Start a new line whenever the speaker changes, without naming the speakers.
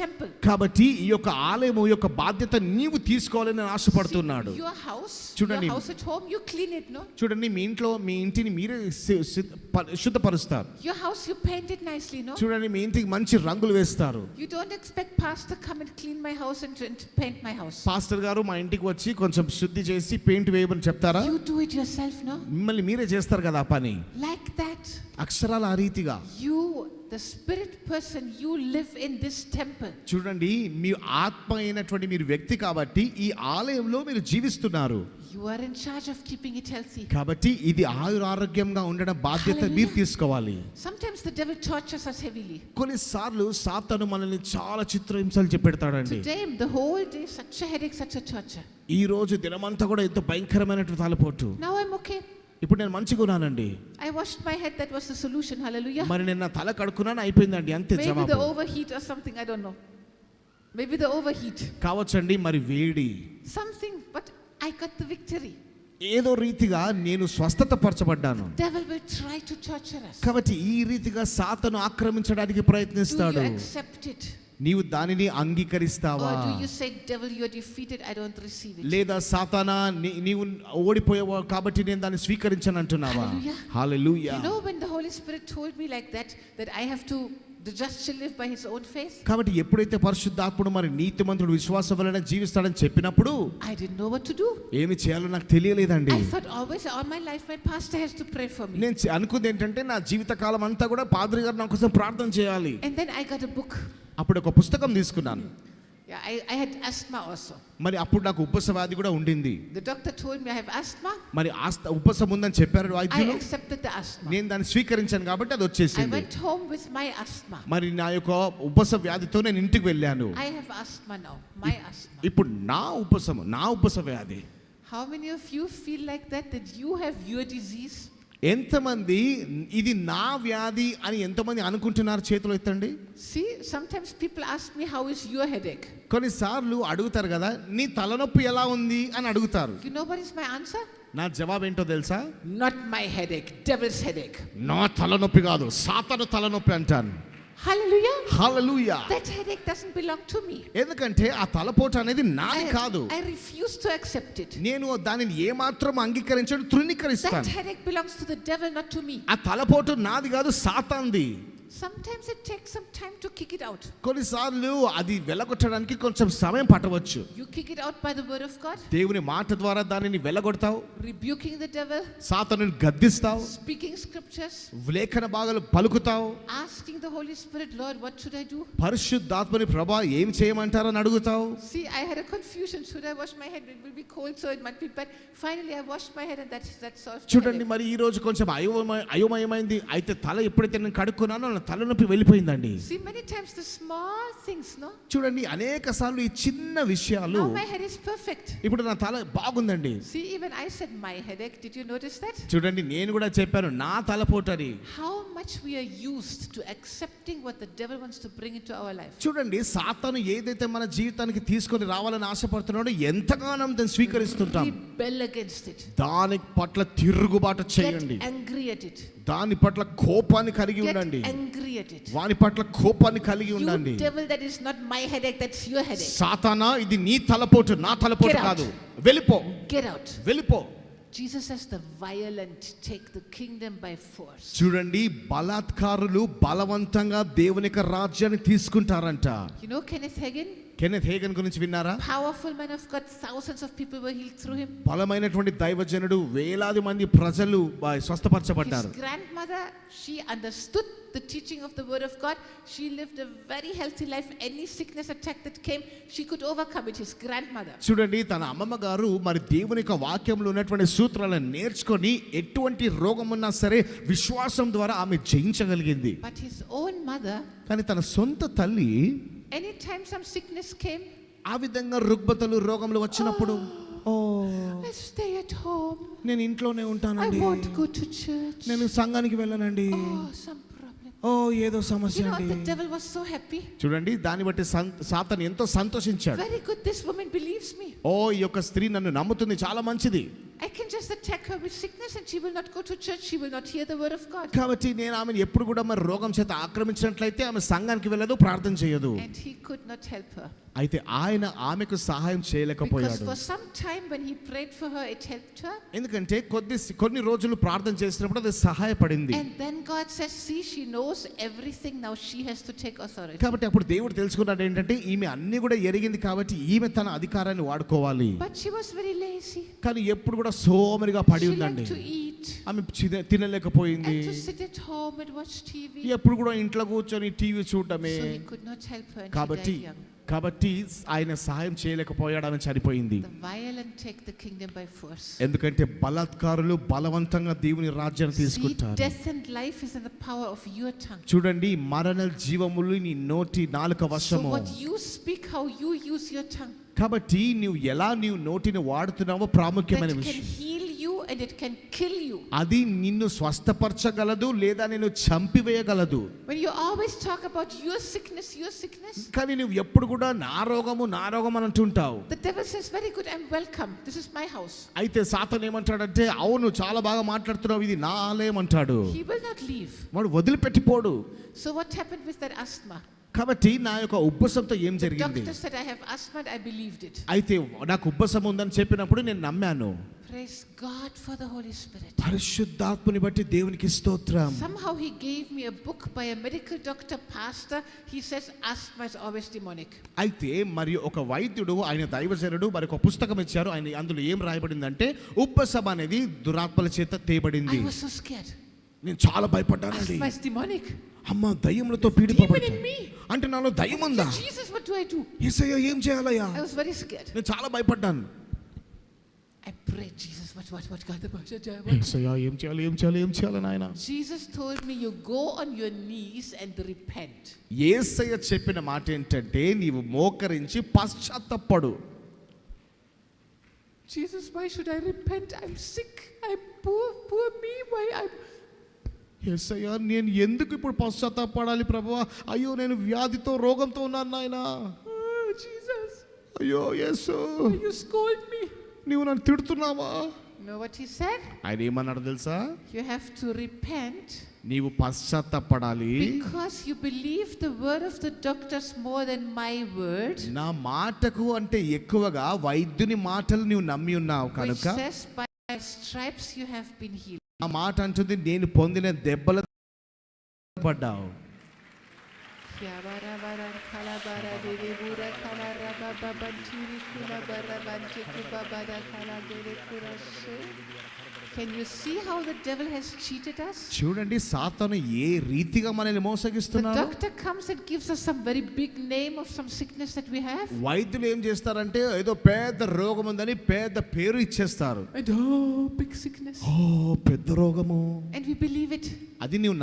temple.
కాబట్టి ఈ యొక్క ఆలయము యొక్క బాధ్యత నీవు తీసుకోవాలని ఆశపడుతున్నాడు
Your house,
చూడండి.
your house at home, you clean it, no?
చూడండి మీ ఇంట్లో మీ ఇంటిని మీరే శుద్ధపరుస్తారు
Your house, you paint it nicely, no?
చూడండి మీ ఇంటికి మంచి రంగులు వేస్తారు
You don't expect pastor come and clean my house and, and paint my house.
Pastor గారు మా ఇంటికి వచ్చి కొంచెం శుద్ధి చేసి పెయింట్ వేయమని చెప్తారా
You do it yourself, no?
మిమ్మల్ని మీరే చేస్తారు కదా పని
Like that.
అక్షరాల ఆ రీతిగా
You, the spirit person, you live in this temple.
చూడండి మీ ఆత్మ అయినటువంటి మీరు వ్యక్తి కాబట్టి ఈ ఆలయంలో మీరు జీవిస్తున్నారు
You are in charge of keeping it healthy.
కాబట్టి ఇది ఆయుర ఆరోగ్యంగా ఉండడం బాధ్యత మీరు తీసుకోవాలి
Sometimes the devil tortures us heavily.
కొన్నిసార్లు సాతను మనల్ని చాలా చిత్రహింసలు చెప్పెడతాడండి
Today, the whole day, such a headache, such a torture.
ఈ రోజు దినమంతా కూడా ఎంతో భయంకరమైనటువంటి తలపోటు
Now I'm okay.
ఇప్పుడు నేను మంచిగా ఉన్నానండి.
I wash my head that was the solution hallelujah
మరి నిన్న తల కడుక్కున్నాను? అయిపోయిందండి అంతే
జవాబు. Maybe
the
over heat or something I don't know maybe the over heat
కావొచ్చండి మరి వేడి.
Something but I got the victory
ఏదో రీతిగా నేను స్వస్థత పరచబడ్డాను
devil will try to torture us.
కాబట్టి ఈ రీతిగా సాతను ఆక్రమించడానికి ప్రయత్నిస్తాడు.
యు ఇట్
నీవు దానిని అంగీకరిస్తావా? లేదా సాతానా నీవు ఓడిపోయావు కాబట్టి నేను దాన్ని స్వీకరించను అంటున్నావా?
Hallelujah no when Holy Spirit told me like that that I have to
కాబట్టి ఎప్పుడైతే పరిశుద్ధాత్ముడు మరి నీతి మంత్రుడు విశ్వాసం వలన జీవిస్తాడని చెప్పినప్పుడు
ఐ డి నో వట్ డూ
ఏమి చేయాలో నాకు తెలియలేదండి. నేను అనుకుంది ఏంటంటే నా జీవిత కాలం అంతా కూడా పాదరి గారు నా కోసం ప్రార్థన చేయాలి. అప్పుడు ఒక పుస్తకం తీసుకున్నాను. మరి అప్పుడు నాకు వ్యాధి కూడా ఉండింది
The doctor told me I have asthma.
మరి ఆస్త ఉబ్బసం ఉందని చెప్పారు
I
వైద్యులు
accepted the asthma.
నేను దాన్ని స్వీకరించాను కాబట్టి అది
I
వచ్చేసింది
went home with my asthma.
మరి నా యొక్క ఉబ్బస వ్యాధితో నేను ఇంటికి వెళ్ళాను
I have asthma now, my asthma.
ఇప్పుడు నా ఉపశము నా ఉపశ వ్యాధి
How many of you feel like that, that you have your disease?
ఎంతమంది ఇది నా వ్యాధి అని ఎంతమంది అనుకుంటున్నారు చేతులు ఎత్తండి
See, sometimes people ask me, How is your headache?
కొన్నిసార్లు అడుగుతారు కదా నీ తలనొప్పి ఎలా ఉంది అని అడుగుతారు
You know what is my answer?
నా జవాబు ఏంటో తెలుసా
Not my headache, devil's headache.
నా తలనొప్పి కాదు సాతను తలనొప్పి అంటాను ఎందుకంటే ఆ తలపోట అనేది నాది కాదు.
I refuse to accept it
నేను దానిని ఏ మాత్రం
అంగీకరించడం
తృణీకరిస్తాను
that headache belongs to me
ఆ తలపోటు నాది కాదు సాతాన్ది.
Sometimes it takes some time to kick it out.
కొన్నిసార్లు అది వెలగొట్టడానికి కొంచెం సమయం పట్టవచ్చు
You kick it out by the word of God,
దేవుని మాట ద్వారా దానిని వెలగొడతావు
rebuking the devil,
సాతాను గద్దిస్తావు
speaking scriptures,
లేఖన భాగాలు పలుకుతావు
asking the Holy Spirit, Lord, what should I do?
పరిశుద్ధాత్మని ప్రభా ఏం చేయమంటారని అడుగుతావు
See, I had a confusion. Should I wash my head? It will be cold, so it might be bad. Finally, I washed my head, and that that solved the
చూడండి. మరి ఈ రోజు కొంచెం అయోమయ అయోమయమైంది అయితే తల ఎప్పుడైతే నేను కడుక్కున్నానో తన తలనొప్పి వెళ్ళిపోయిందండి. చూడండి అనేక సార్లు ఈ చిన్న విషయాలు ఇప్పుడు నా తల బాగుందండి. చూడండి నేను కూడా చెప్పాను నా
తల పోటరి హౌ మచ్
చూడండి సాతను ఏదైతే మన జీవితానికి తీసుకొని రావాలని ఆశపడుతున్నాడో ఎంతగానో దాన్ని స్వీకరిస్తుంటాం. దాని పట్ల తిరుగుబాటు చేయండి. దాని పట్ల కోపాన్ని కలిగి ఉండండి.
At it.
వాని పట్ల కోపాన్ని కలిగి
You
ఉండండి
devil, that is not my headache, that's your headache.
సాతానా ఇది నీ తలపోటు నా తలపోటు. కాదు వెళ్ళిపో
Get out.
వెళ్ళిపో
Jesus says the violent take the kingdom by force.
చూడండి బలాత్కారులు బలవంతంగా దేవుని యొక్క రాజ్యాన్ని తీసుకుంటారంట
You know Kenneth Hagin?
Kenneth Hagin గురించి విన్నారా?
Powerful man of God thousands of people were healed through him
బలమైనటువంటి దైవజనుడు వేలాది మంది ప్రజలు స్వస్థపరచబడ్డారు.
His grandmother she understood the teaching of the word of God she lived a very healthy life any sickness attack that came she could overcome it his grandmother
చూడండి తన అమ్మమ్మ గారు మరి దేవుని యొక్క వాక్యంలో ఉన్నటువంటి సూత్రాలను నేర్చుకొని ఎటువంటి రోగం ఉన్నా సరే విశ్వాసం ద్వారా ఆమె జయించగలిగింది.
బట్ హిస్ ఓన్ మదర్
కానీ తన సొంత తల్లి
any time some sickness came
ఆ విధంగా రుగ్బతలు రోగములు వచ్చినప్పుడు
స్టే అట్ హోమ్
నేను ఇంట్లోనే ఉంటానండి.
ఐ వాంట్
నేను సంఘానికి వెళ్ళనండి. ఓ ఏదో సమస్య అండి.
యు హ్యాపీ
చూడండి దాన్ని బట్టి సాతాను ఎంతో సంతోషించాడు.
Very good this woman believes me
ఓ ఈ యొక్క స్త్రీ నన్ను నమ్ముతుంది. చాలా మంచిది.
I can just attack her with sickness and she will not go to church. She will not hear the word of God.
కాబట్టి నేను ఆమెను ఎప్పుడు కూడా మరి రోగం చేత ఆక్రమించినట్లయితే ఆమె సంఘానికి వెళ్ళదు ప్రార్థన చేయదు
And he could not help her.
అయితే ఆయన ఆమెకు సహాయం
Because
చేయలేకపోయాడు
for some time when he prayed for her, it helped her.
ఎందుకంటే కొద్ది కొన్ని రోజులు ప్రార్థన చేసినప్పుడు అది సహాయపడింది
And then God says, See, she knows everything. Now she has to take authority.
కాబట్టి అప్పుడు దేవుడు తెలుసుకున్నాడు ఏంటంటే ఈమె అన్ని కూడా ఎరిగింది కాబట్టి ఈమె తన అధికారాన్ని వాడుకోవాలి
But she was very lazy.
కానీ ఎప్పుడు కూడా కూడా సోమరిగా పడి ఉందండి. ఆమె తినలేకపోయింది. ఎప్పుడు కూడా ఇంట్లో కూర్చొని టీవీ చూడటమే. కాబట్టి కాబట్టి ఆయన సహాయం చేయలేకపోయాడు ఆమె చనిపోయింది. ఎందుకంటే బలాత్కారులు బలవంతంగా దేవుని రాజ్యాన్ని తీసుకుంటారు చూడండి మరణ జీవములు నీ నోటి నాలుక వశము. కాబట్టి నువ్వు ఎలా నీవు నోటిని వాడుతున్నావో ప్రాముఖ్యమైన విషయం.
And it can kill you.
అది నిన్ను స్వస్థపరచగలదు లేదా నేను చంపివేయగలదు
When you always talk about your sickness, your sickness,
కానీ నువ్వు ఎప్పుడు కూడా నా రోగము నా రోగం అని అంటుంటావు
the devil says, Very good, I'm welcome. This is my house.
అయితే సాతన్ ఏమంటాడంటే అవును చాలా బాగా మాట్లాడుతున్నావు ఇది నా ఆలయం అంటాడు
He will not leave.
వాడు వదిలిపెట్టిపోడు
So, what happened with that asthma?
కాబట్టి నా యొక్క ఉబ్బసంతో ఏం జరిగింది
doctor said, I have asthma, and I believed it.
అయితే నాకు ఉబ్బసం ఉందని చెప్పినప్పుడు నేను నమ్మాను
Praise God for the Holy Spirit.
పరిశుద్ధాత్మని బట్టి దేవునికి స్తోత్రం
Somehow he gave me a book by a medical doctor, pastor. He says asthma is always demonic.
అయితే మరి ఒక వైద్యుడు ఆయన దైవజనుడు మరి ఒక పుస్తకం ఇచ్చారు ఆయన అందులో ఏం రాయబడిందంటే ఉబ్బసం అనేది దురాత్మల చేత తేబడింది
I was so scared.
నేను చాలా భయపడ్డానండి
Asthma is demonic.
అమ్మ దయ్యములతో
me.
అంటే నాలో దయ్యం ఉందా
Jesus, what do I do?
ఏసయ్య ఏం చేయాలయ్యా
I was very scared.
నేను చాలా భయపడ్డాను
I prayed, Jesus, what, what, what, God, what,
ఏసయ్య ఏం చేయాలి ఏం చేయాలి ఏం చేయాలి నాయన
Jesus told me, you go on your knees and repent.
ఏసయ్య చెప్పిన మాట ఏంటంటే నీవు మోకరించి పశ్చాత్తపడు
Jesus, why should I repent? I'm sick. I'm poor, poor me. Why I'm
ఏసయ్య నేను ఎందుకు ఇప్పుడు పశ్చాత్తాపడాలి ప్రభువా అయ్యో నేను వ్యాధితో రోగంతో ఉన్నాను నాయన
oh, Jesus,
అయ్యో యేసు
you scold me.
నీవు నన్ను తిడుతున్నావా
know what he said?
ఆయన ఏమన్నాడు తెలుసా
You have to repent
నీవు పశ్చాత్తాపడాలి
because you believe the word of the doctors more than my word.
నా మాటకు అంటే ఎక్కువగా వైద్యుని మాటలు నీవు నమ్మి ఉన్నావు కనుక
my stripes you have been healed.
ఆ మాట అంటుంది నేను పొందిన దెబ్బల పడ్డావు చూడండి సాతను ఏ రీతిగా మనల్ని
మోసగిస్తున్నారు
వైద్యులు ఏం చేస్తారంటే ఏదో పెద్ద రోగం ఉందని పెద్ద పేరు ఇచ్చేస్తారు. పెద్ద రోగము. అది నువ్వు